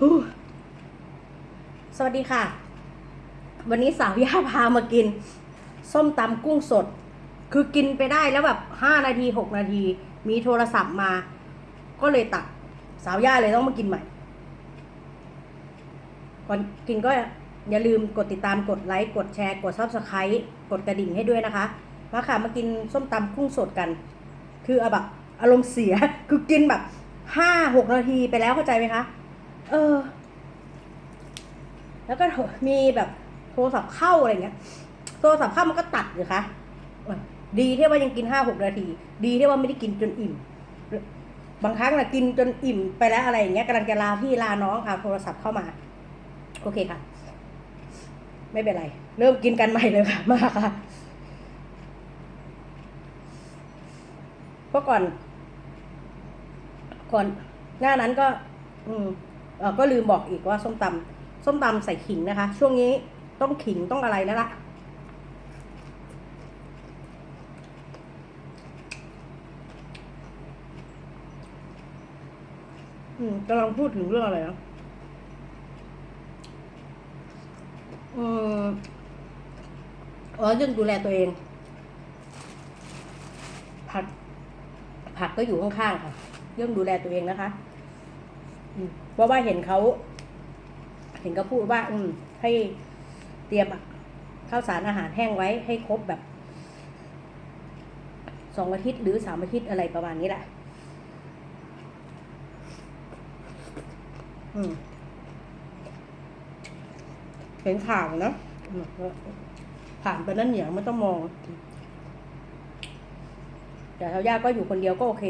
สวัสดีค่ะ วันนี้สาวย่าพามากิน ส้มตำกุ้งสด คือกินไปได้แล้วแบบห้านาทีหกนาที มีโทรศัพท์มา ก็เลยตัก สาวย่าเลยต้องมากินใหม่ ก่อนกินก็อย่าลืมกดติดตามกดไลค์กดแชร์ กดซับสไครต์กดกระดิ่งให้ด้วยนะคะ มาค่ะมากินส้มตำกุ้งสดกัน คืออแบบอารมณ์เสีย คือกินแบบห้าหกนาทีไปแล้วเข้าใจไหมคะ เออ แล้วก็มีแบบโทรศัพท์เข้าอะไรเงี้ย โทรศัพท์เข้ามันก็ตัดเลยคะดีที่ว่ายังกินห้าหกนาที ดีที่ว่าไม่ได้กินจนอิ่ม บางครั้งนะกินจนอิ่มไปแล้วอะไรอย่างเงี้ยกำลังจะลาพี่ลาน้องเอาโทรศัพท์เข้ามา โอเคค่ะ ไม่เป็นไร เริ่มกินกันใหม่เลยค่ะ มาค่ะเพราะก่อน ก่อนหน้านั้นก็ อืมเออ ก็ลืมบอกอีกว่าส้มตำส้มตำใส่ขิงนะคะ ช่วงนี้ต้องขิงต้องอะไรแล้วล่ะอืมกำลังพูดถึงเรื่องอะไรนะอืมอ๋อเรื่องดูแลตัวเอง ผักผักก็อยู่ข้างๆค่ะ เรื่องดูแลตัวเองนะคะ อืม เพราะว่าเห็นเขา เห็นเขาพูดว่า อืม ให้เตรียมข้าวสารอาหารแห้งไว้ให้ครบแบบสองอาทิตย์หรือสามอาทิตย์อะไรประมาณนี้แหละ อืมเห็นข่าวนะผ่านไปนั่นเหนียวไม่ต้องมอง แต่เท้าย่าก็อยู่คนเดียวก็โอเค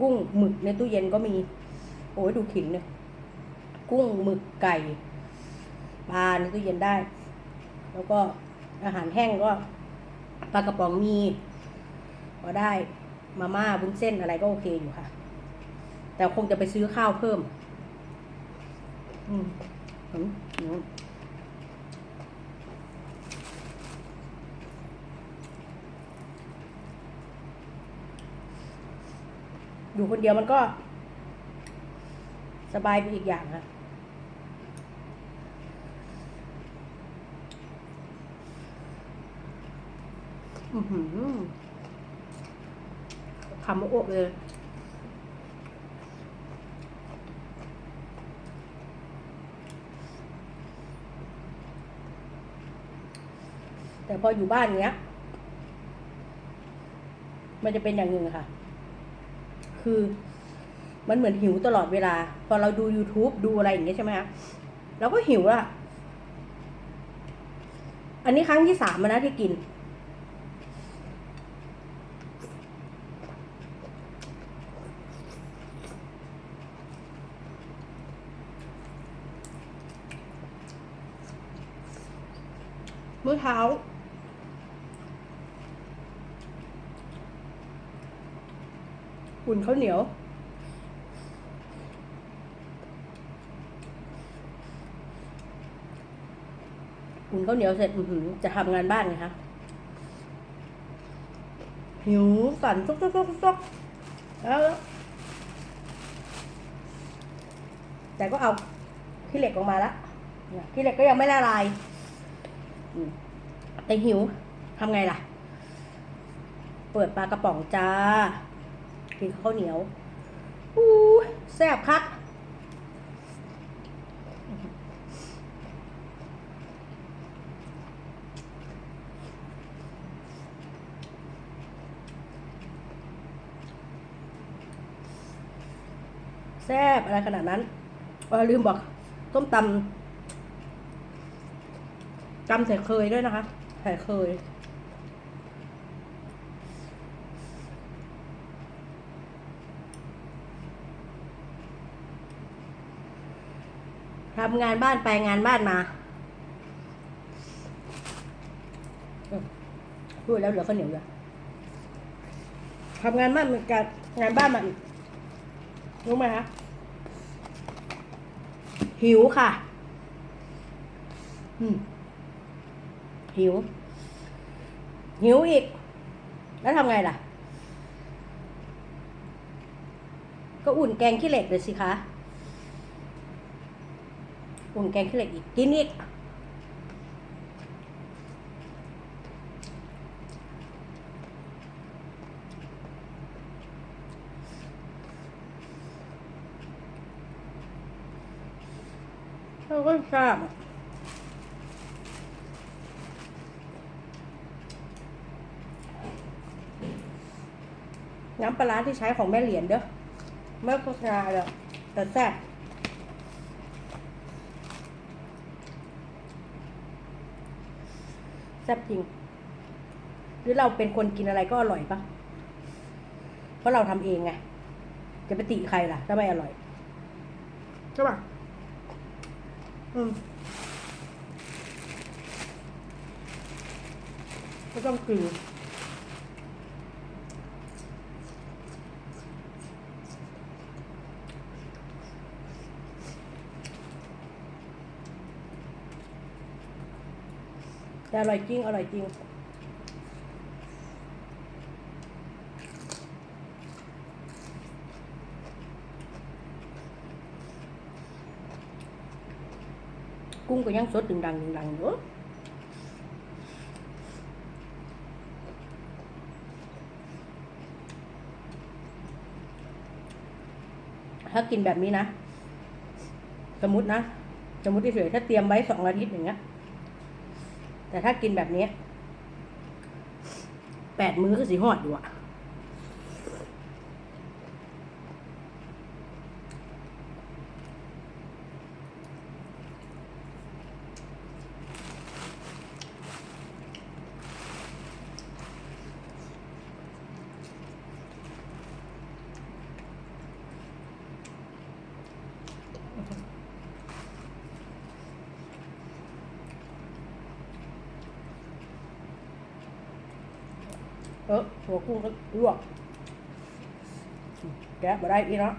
กุ้งหมึกในตู้เย็นก็มี โอ้ยดูขิงเนี่ยกุ้งหมึกไก่ปลาในตู้เย็นได้ แล้วก็อาหารแห้งก็ปลากระป๋องมีก็ได้มาม่าบุ้นเส้นอะไรก็โอเคอยู่ค่ะ แต่คงจะไปซื้อข้าวเพิ่ม อืมอืมอืมอยู่คนเดียวมันก็ สบายไปอีกอย่างค่ะอือหือคำว่าอกเลยแต่พออยู่บ้านเนี้ย มันจะเป็นอย่างหนึ่งค่ะ คือ มันเหมือนหิวตลอดเวลา พอเราดู YouTube ดูอะไรอย่างเงี้ยใช่ไหมคะเราก็หิวละอันนี้ครั้งที่สามนะที่กิน เมื่อเช้าอุ่นข้าวเหนียว อุ่นข้าวเหนียวเสร็จอืจะทำงานบ้านไงคะหิวสั่นซุกซุกซุกซุกแล้วแต่ก็เอาขี้เหล็กออกมาแล้วขี้เหล็กก็ยังไม่ละลายแต่หิวทำไงล่ะ เปิดปลากระป๋องจ้า กินข้าวเหนียวอู้แซ่บคัก แซ่บอะไรขนาดนั้นเออลืมบอกต้มตำตำใส่เคยด้วยนะคะใส่เคยทำงานบ้านไปงานบ้านมาพูดแล้วเหลือข้าวเหนียวเลยทำงานบ้านเหมือนกันงานบ้านมาอีก รู้ไหมคะหิวค่ะ หิว หิวอีก แล้วทำไงล่ะ ก็อุ่นแกงขี้เหล็กเลยสิคะ อุ่นแกงขี้เหล็กอีก กินอีก เราก็ทราบอะน้ำปลาร้าที่ใช้ของแม่เหรียญเด้อไม่โฆษณาเลยแต่แซ่บแซ่บจริง หรือเราเป็นคนกินอะไรก็อร่อยปะเพราะเราทำเองไง จะไปติใครล่ะ ถ้าไม่อร่อย ใช่ปะ ก็ต้องกินแต่อร่อยจริง อร่อยจริง กุ้งก็ยังสดดึงดังดึงดังอยู่ถ้ากินแบบนี้นะ สมมตินะ สมมติเฉยถ้าเตรียมไว้สองอาทิตย์อย่างเงี้ย แต่ถ้ากินแบบนี้แปดมื้อก็สีหอดอยู่อะ เออหัวกุ้งก็ลวก แกะบ่ได้อีเนาะ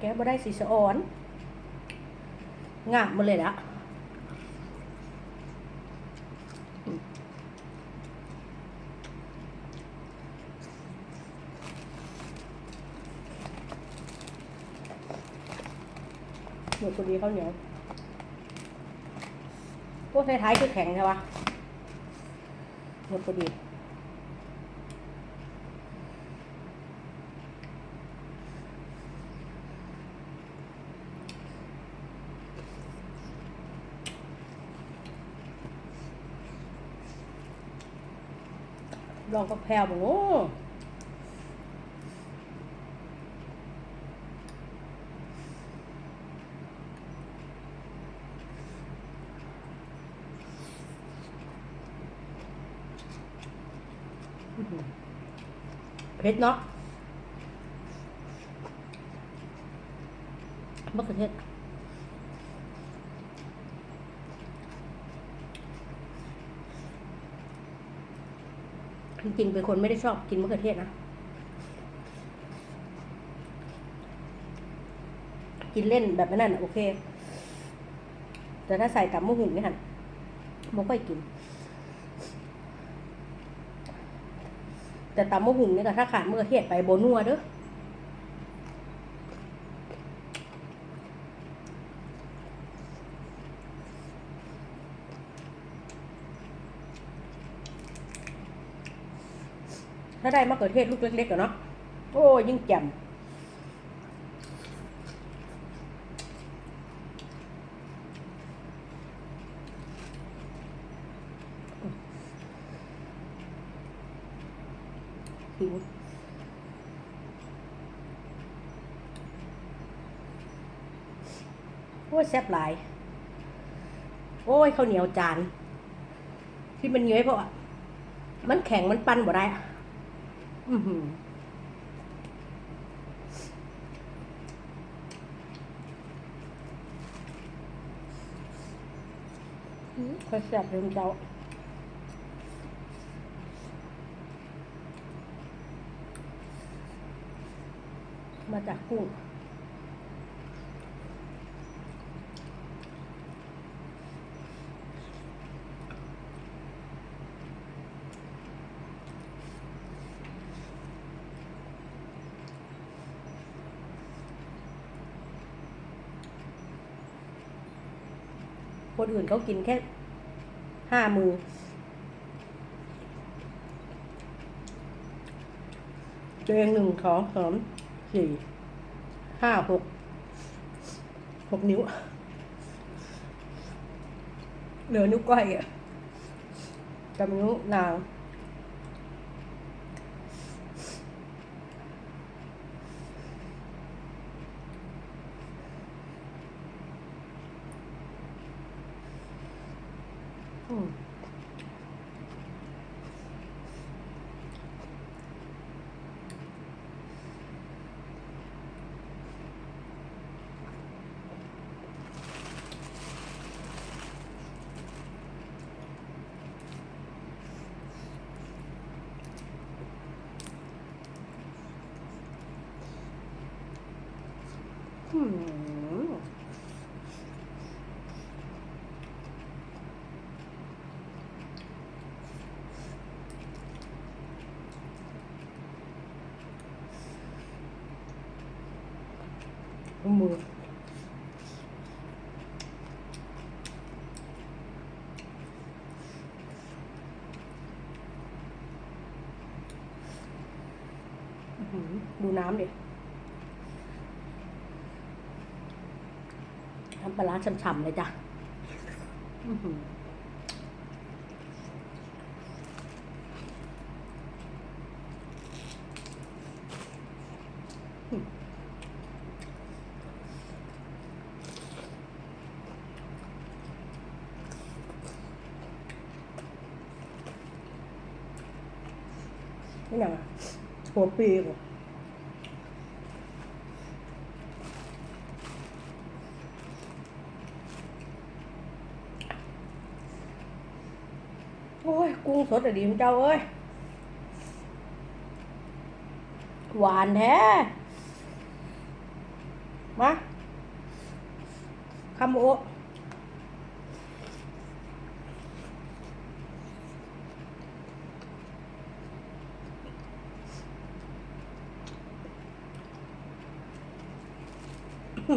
แกะบ่ได้สีสะอ่อนงามมาเลยละหมดพอดีข้าวเหนียวพวกไทยๆคือแข็งใช่ปะ หมดพอดีลองก็แพรวบ่โอ้ เผ็ดเนาะมะเขือเทศจริงๆเป็นคนไม่ได้ชอบกินมะเขือเทศนะ กินเล่นแบบนั้นโอเค แต่ถ้าใส่กับมะหุ่นนี่ค่ะไม่ค่อยกิน แต่ตำมะหุ่นนี่ก็ถ้าขาดเมื่อเทศไปโบนัวเด้อถ้าได้มะเขือเทศลูกเล็กๆกันเนาะโอ้ยิ่งแจ่มหิว โอ้ยแซ่บหลาย โอ้ยข้าวเหนียวจาน ที่มันเย้ยเพราะว่ามันแข็งมันปั้นบ่ได้อะอือหืออืมค่อยแซ่บเริ่มเจ้ามาจากกุ้ง คนอื่นเขากินแค่ห้ามือตัวเองหนึ่งสองสามสี่ห้าหกหกนิ้ว เหลือนิ้วก้อยอะกับนิ้วนาง อืมอืมมืออื้อหือ ดูน้ำดิน้ำปลาร้าฉ่ำๆเลยจ้ะอืมนี่หนังอะหัวปีกอะโอ้ย กุ้ง สดแต่ดีของเจ้าเอ้ย หวานแท้ มาคำโอะอื้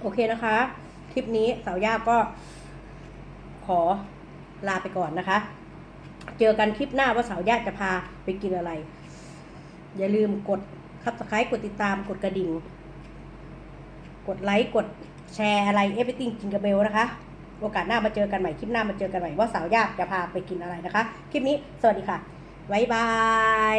โอเคนะคะ คลิปนี้สาวย่าก็ ขอลาไปก่อนนะคะ เจอกันคลิปหน้าว่าสาวย่าจะพาไปกินอะไร อย่าลืมกดคับสไครต์กดติดตามกดกระดิ่ง กดไลค์กดแชร์อะไรเอฟ r y t ิ i n g จิงก b เบลนะคะ โอกาสหน้ามาเจอกันใหม่คลิปหน้ามาเจอกันใหม่ว่าสาวย่าจะพาไปกินอะไรนะคะ คลิปนี้สวัสดีค่ะ บ๊ายบาย